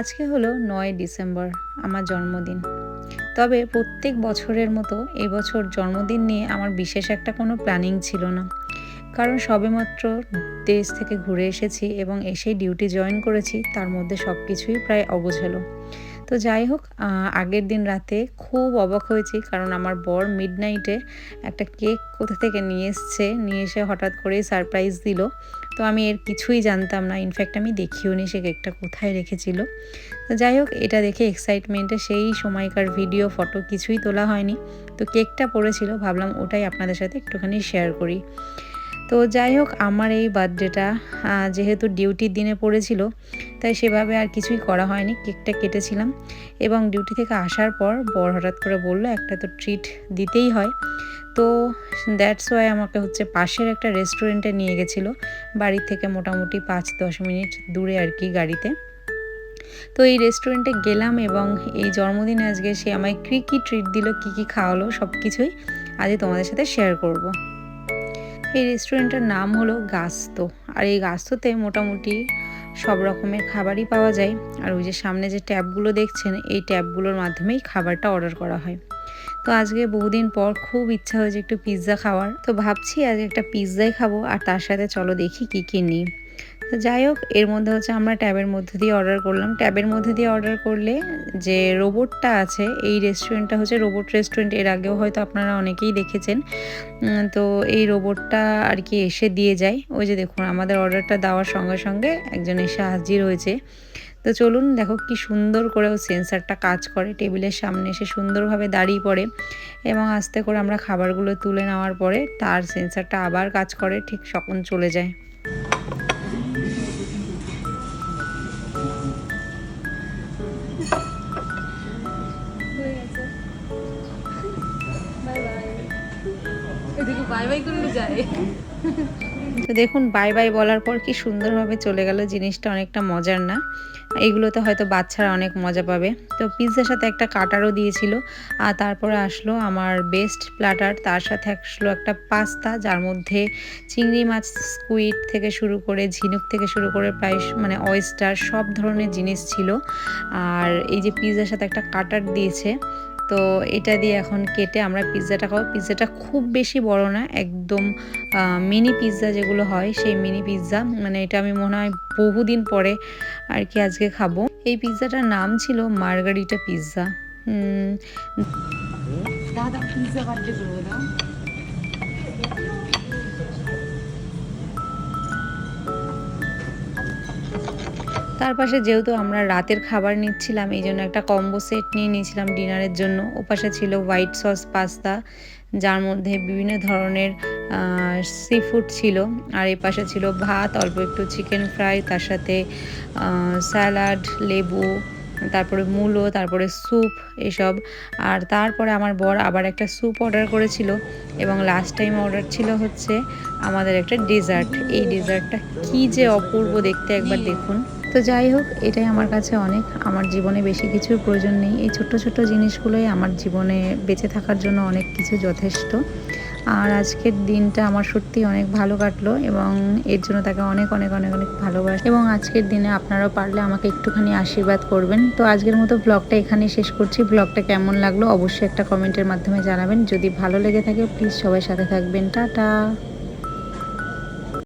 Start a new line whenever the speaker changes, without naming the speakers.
আজকে হলো নয় ডিসেম্বর, আমার জন্মদিন। তবে প্রত্যেক বছরের মতো এবছর জন্মদিন নিয়ে আমার বিশেষ একটা কোনো প্ল্যানিং ছিল না। কারণ সবেমাত্র দেশ থেকে ঘুরে এসেছি এবং এসেই ডিউটি জয়েন করেছি, তার মধ্যে সব কিছুই প্রায় অগোছালো। তো যাই হোক আগের দিন রাতে খুব অবাক হয়েছি কারণ আমার বর মিড নাইটে একটা কেক কোথা থেকে নিয়ে এসছে, নিয়ে এসে হঠাৎ করেই সারপ্রাইজ দিল। তো আমি এর কিছুই জানতাম না। ইনফ্যাক্ট আমি দেখিও নি সে কেকটা কোথায় রেখেছিল। তো যাই হোক, এটা দেখে এক্সাইটমেন্টে সেই সময়কার ভিডিও ফটো কিছুই তোলা হয়নি। তো কেকটা পড়েছিল, ভাবলাম ওটাই আপনাদের সাথে একটুখানি শেয়ার করি। তো যাই হোক, আমার এই বার্থডেটা যেহেতু ডিউটির দিনে পড়েছিল তাই সেভাবে আর কিছুই করা হয়নি। কেকটা কেটেছিলাম এবং ডিউটি থেকে আসার পর বর হঠাৎ করে বলল, একটা তো ট্রিট দিতেই হয়। তো দ্যাটস ওয়াই আমাকে হচ্ছে পাশের একটা রেস্টুরেন্টে নিয়ে গেছিল, বাড়ি থেকে মোটামুটি পাঁচ দশ মিনিট দূরে আর কি গাড়িতে। তো এই রেস্টুরেন্টে গেলাম এবং এই জন্মদিনে আজকে সে আমায় কী কী ট্রিট দিল, কী কী খাওয়ালো সব কিছুই আজকে তোমাদের সাথে শেয়ার করব। এই রেস্টুরেন্টটার নাম হলো গাস্তো। আর এই গাস্তোতে মোটামুটি সব রকমের খাবারই পাওয়া যায়। আর ওই যে সামনে যে ট্যাবগুলো দেখছেন, এই ট্যাবগুলোর মাধ্যমেই খাবারটা অর্ডার করা হয়। তো আজকে বহুদিন পর খুব ইচ্ছা হয়েছে একটু পিৎজা খাওয়ার। তো ভাবছি আজ একটা পিৎজাই খাব, আর তার সাথে চলো দেখি কী কী নিই। তো যাই হোক, এর মধ্যে হচ্ছে আমরা ট্যাবের মধ্যে দিয়ে অর্ডার করলাম। ট্যাবের মধ্যে দিয়ে অর্ডার করলে যে রোবটটা আছে, এই রেস্টুরেন্টটা হচ্ছে রোবট রেস্টুরেন্টের আগেও হয়তো আপনারা অনেকেই দেখেছেন। তো এই রোবটটা আর কি এসে দিয়ে যায়। ওই যে দেখুন, আমাদের অর্ডারটা দেওয়ার সঙ্গে সঙ্গে একজন এসে হাজির হয়েছে। তো চলুন দেখো কি সুন্দর করে ও সেন্সারটা কাজ করে। টেবিলের সামনে এসে সুন্দরভাবে দাঁড়িয়ে পড়ে এবং আস্তে করে আমরা খাবারগুলো তুলে নেওয়ার পরে তার সেন্সারটা আবার কাজ করে, ঠিক সকন চলে যায়। তো দেখুন বাই বাই বলার পর কি সুন্দরভাবে চলে গেল জিনিসটা, অনেকটা মজার না? এগুলোতে হয়তো বাচ্চারা অনেক মজা পাবে। তো পিৎজার সাথে একটা কাটারও দিয়েছিল, আর তারপরে আসলো আমার বেস্ট প্ল্যাটার তার সাথে আসলো একটা পাস্তা যার মধ্যে চিংড়ি মাছ স্কুইড থেকে শুরু করে, ঝিনুক থেকে শুরু করে প্রায় মানে অয়েস্টার সব ধরনের জিনিস ছিল। আর এই যে পিৎজার সাথে একটা কাটার দিয়েছে তো এটা দিয়ে এখন কেটে আমরা পিৎজাটা খাব। পিৎজাটা খুব বেশি বড় না, একদম মিনি পিৎজা যেগুলো হয়, সেই মিনি পিৎজা মানে এটা আমি মনে হয় বহুদিন পরে আর কি আজকে খাব। এই পিৎজাটার নাম ছিল মার্গারিটা পিৎজা
দাদা পিৎজা
তার পাশে যেহেতু আমরা রাতের খাবার নিচ্ছিলাম, এই জন্য একটা কম্বো সেট নিয়ে নিয়েছিলাম ডিনারের জন্য। ওপাশে ছিল হোয়াইট সস পাস্তা যার মধ্যে বিভিন্ন ধরনের সি ফুড ছিল। আর এই পাশে ছিল ভাত, অল্প একটু চিকেন ফ্রাই তার সাথে স্যালাড লেবু, তারপরে মূলো, তারপরে স্যুপ এসব। আর তারপরে আমার বর আবার একটা স্যুপ অর্ডার করেছিল এবং লাস্ট টাইম অর্ডার ছিল হচ্ছে আমাদের একটা ডেজার্ট এই ডেজার্টটা কি যে অপূর্ব দেখতে, একবার দেখুন। তো যাই হোক, এটাই আমার কাছে অনেক। আমার জীবনে বেশি কিছুর প্রয়োজন নেই। এই ছোট্ট ছোট্ট জিনিসগুলোই আমার জীবনে বেঁচে থাকার জন্য অনেক কিছু যথেষ্ট। আর আজকের দিনটা আমার সত্যি অনেক ভালো কাটলো এবং এর জন্য তাকে অনেক অনেক অনেক অনেক ভালোবাসি। এবং আজকের দিনে আপনারাও পারলে আমাকে একটুখানি আশীর্বাদ করবেন। তো আজকের মতো ব্লগটা এখানেই শেষ করছি। ব্লগটা কেমন লাগল অবশ্যই একটা কমেন্টের মাধ্যমে জানাবেন। যদি ভালো লেগে থাকে প্লিজ সবাই সাথে থাকবেন। টাটা!